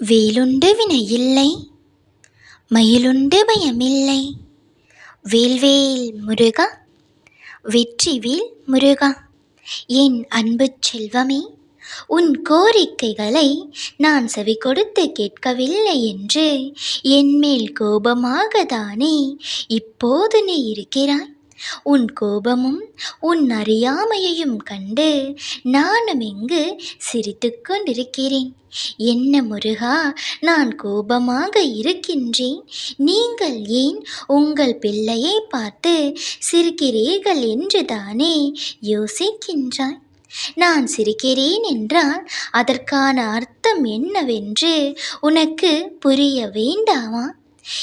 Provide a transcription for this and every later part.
வேலுண்டு வினையில்லை மயிலுண்டு பயமில்லை. வேல்வேல் முருகா வெற்றிவேல் முருகா என் அன்பு செல்வமே உன் கோரிக்கைகளை நான் செவி கொடுத்து கேட்கவில்லை என்று என்மேல் கோபமாக தானே இப்போது நீ இருக்கிறாய்? உன் கோபமும் உன் அறியாமையையும் கண்டு நானும் இங்கு சிரித்து கொண்டிருக்கிறேன். என்ன முருகா நான் கோபமாக இருக்கின்றேன். நீங்கள் ஏன் உங்கள் பிள்ளையை பார்த்து சிரிக்கிறீர்கள் என்று தானே யோசிக்கின்றாய். நான் சிரிக்கிறேன் என்றால் அதற்கான அர்த்தம் என்னவென்று உனக்கு புரிய வேண்டாமா?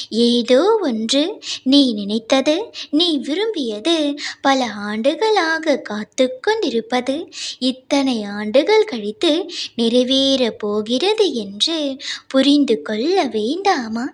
ஏதோ ஒன்று நீ நினைத்தது நீ விரும்பியது பல ஆண்டுகளாக காத்து கொண்டிருப்பது. இத்தனை ஆண்டுகள் கழித்து நிறைவேறப் போகிறது என்று புரிந்து கொள்ள வேண்டாமா?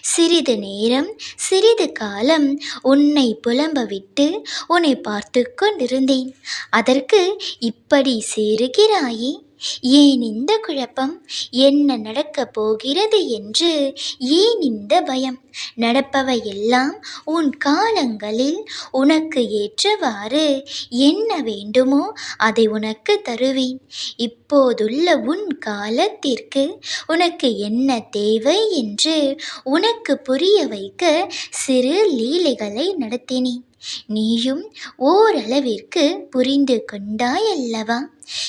சிறிது நேரம் சிறிது காலம் உன்னை புலம்ப விட்டு உன்னை பார்த்து கொண்டிருந்தேன். அதற்கு இப்படி சேருகிறாயே? ஏன் இந்த குழப்பம்? என்ன நடக்கப் போகிறது என்று ஏன் இந்த பயம்? நடப்பவை எல்லாம் உன் காலங்களில் உனக்கு ஏற்றவாறு என்ன வேண்டுமோ அதை உனக்கு தருவேன். இப்போதுள்ள உன் காலத்திற்கு உனக்கு என்ன தேவை என்று உனக்கு புரிய வைக்க சிறு லீலைகளை நடத்தினேன். நீயும் ஓரளவிற்கு புரிந்து கொண்டாயல்லவா?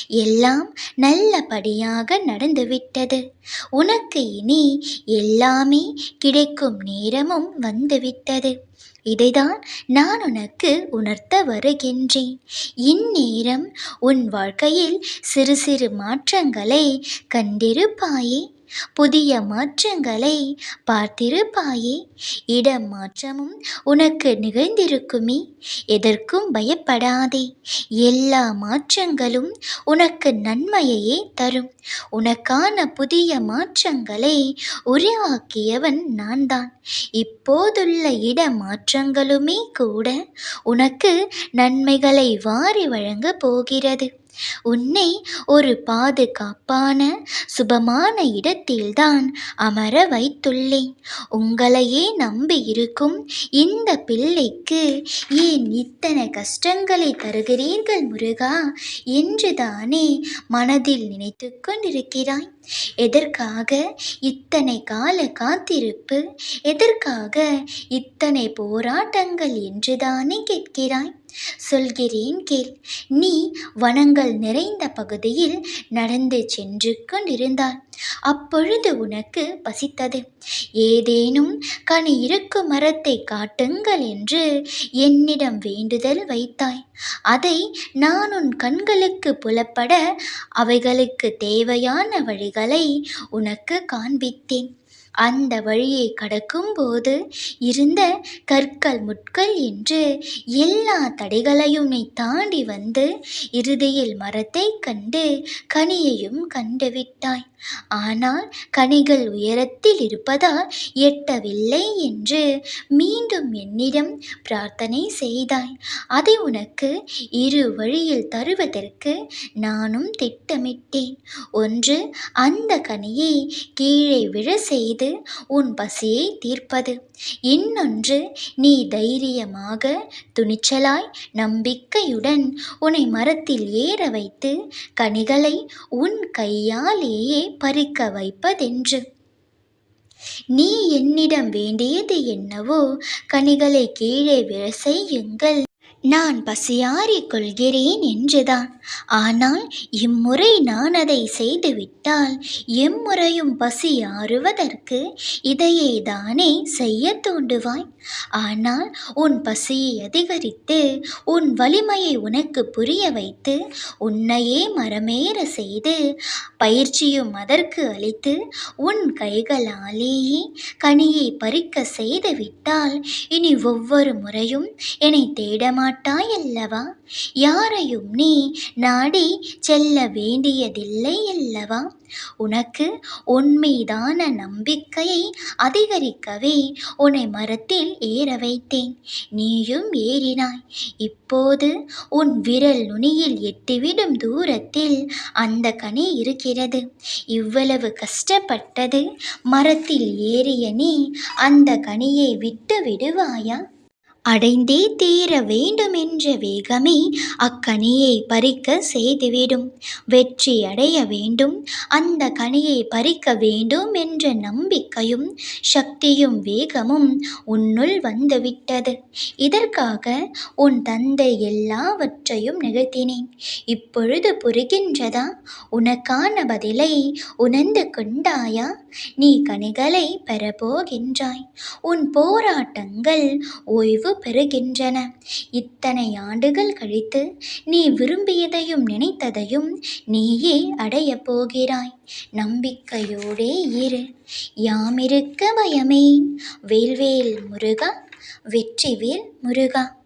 எல்லாம் நல்லபடியாக நடந்துவிட்டது. உனக்கு இனி எல்லாமே கிடைக்கும் நேரமும் வந்துவிட்டது. இதைதான் நான் உனக்கு உணர்த்த வருகின்றேன். இந்நேரம் உன் வாழ்க்கையில் சிறு சிறு மாற்றங்களை கண்டிருப்பாயே. புதிய மாற்றங்களை பார்த்திருப்பாயே. இடம் மாற்றமும் உனக்கு நிகழ்ந்திருக்குமே. எதற்கும் பயப்படாதே. எல்லா மாற்றங்களும் உனக்கு நன்மையையே தரும். உனக்கான புதிய மாற்றங்களை உருவாக்கியவன் நான் தான் இப்போதுள்ள இட மாற்றங்களுமே கூட உனக்கு நன்மைகளை வாரி வழங்கப் போகிறது. உன்னை ஒரு பாதுகாப்பான சுபமான இடத்தில்தான் அமர வைத்துள்ளேன். உங்களையே நம்பி இருக்கும் இந்த பிள்ளைக்கு ஏன் இத்தனை கஷ்டங்களை தருகிறீர்கள் முருகா? என்று தானே மனதில் நினைத்து கொண்டிருக்கிறாய். எதற்காக இத்தனை கால காத்திருப்பு? எதற்காக இத்தனை போராட்டங்கள் என்றுதானே கேட்கிறாய். சொல்கிறேன் கேள். நீ வனங்கள் நிறைந்த பகுதியில் நடந்து சென்று கொண்டிருந்தாய். அப்பொழுது உனக்கு பசித்தது. ஏதேனும் கனி இருக்கும் மரத்தை காட்டுங்கள் என்று என்னிடம் வேண்டுதல் வைத்தாய். அதை நான் உன் கண்களுக்கு புலப்பட அவைகளுக்கு தேவையான வழிகளை உனக்கு காண்பித்தேன். அந்த வழியை கடக்கும்போது இருந்த கற்கள் முட்கள் என்று எல்லா தடைகளையுமே தாண்டி வந்து இறுதியில் மரத்தை கண்டு கனியையும் கண்டுவிட்டாய். ஆனால் கனிகள் உயரத்தில் இருப்பதால் எட்டவில்லை என்று மீண்டும் என்னிடம் பிரார்த்தனை செய்தாய். அதை உனக்கு இரு வழியில் தருவதற்கு நானும் திட்டமிட்டேன். ஒன்று அந்த கனியை கீழே விழ செய்து உன் பசியை தீர்ப்பது. இன்னொன்று நீ தைரியமாக துணிச்சலாய் நம்பிக்கையுடன் உன்னை மரத்தில் ஏற வைத்து கனிகளை உன் கையாலேயே பறிக்க வைப்பதென்று. நீ என்னிடம் வேண்டியது என்னவோ கனிகளை கீழே விழ செய்யுங்கள். நான் பசியாறிக் கொள்கிறேன் என்றுதான். ஆனால் இம்முறை நான் அதை செய்துவிட்டால் எம்முறையும் பசி ஆறுவதற்கு இதையே தானே செய்ய தூண்டுவாய். ஆனால் உன் பசியை அதிகரித்து உன் வலிமையை உனக்கு புரிய வைத்து உன்னையே மரமேற செய்து பயிற்சியும் அதற்கு அளித்து உன் கைகளாலேயே கனியை பறிக்க செய்துவிட்டால் இனி ஒவ்வொரு முறையும் என்னை தேடமா மாட்டாயல்லவா? யாரையும் நீ நாடி செல்ல வேண்டியதில்லை அல்லவா? உனக்கு உன்மீதான நம்பிக்கையை அதிகரிக்கவே உன்னை மரத்தில் ஏற வைத்தேன். நீயும் ஏறினாய். இப்போது உன் விரல் நுனியில் எட்டிவிடும் தூரத்தில் அந்த கனி இருக்கிறது. இவ்வளவு கஷ்டப்பட்டது மரத்தில் ஏறிய நீ அந்த கனியை விட்டு விடுவாயா? அடைந்தே தீர வேண்டுமென்ற வேகமே அக்கனியை பறிக்க செய்துவிடும். வெற்றி அடைய வேண்டும் அந்த கனியை பறிக்க வேண்டும் என்ற நம்பிக்கையும் சக்தியும் வேகமும் உன்னுள் வந்துவிட்டது. இதற்காக உன் தந்தை எல்லாவற்றையும் நிகழ்த்தினேன். இப்பொழுது புரிகின்றதா? உனக்கான பதிலை உணர்ந்து கொண்டாயா? நீ கனிகளை பெறப்போகின்றாய். உன் போராட்டங்கள் ஓய்வு பெறுகின்றன. இத்தனை ஆண்டுகள் கழித்து நீ விரும்பியதையும் நினைத்ததையும் நீயே அடையப் போகிறாய். நம்பிக்கையோடே இரு. யாமிருக்க பயமேன். வேல்வேல் முருகா வெற்றிவேல் முருகா.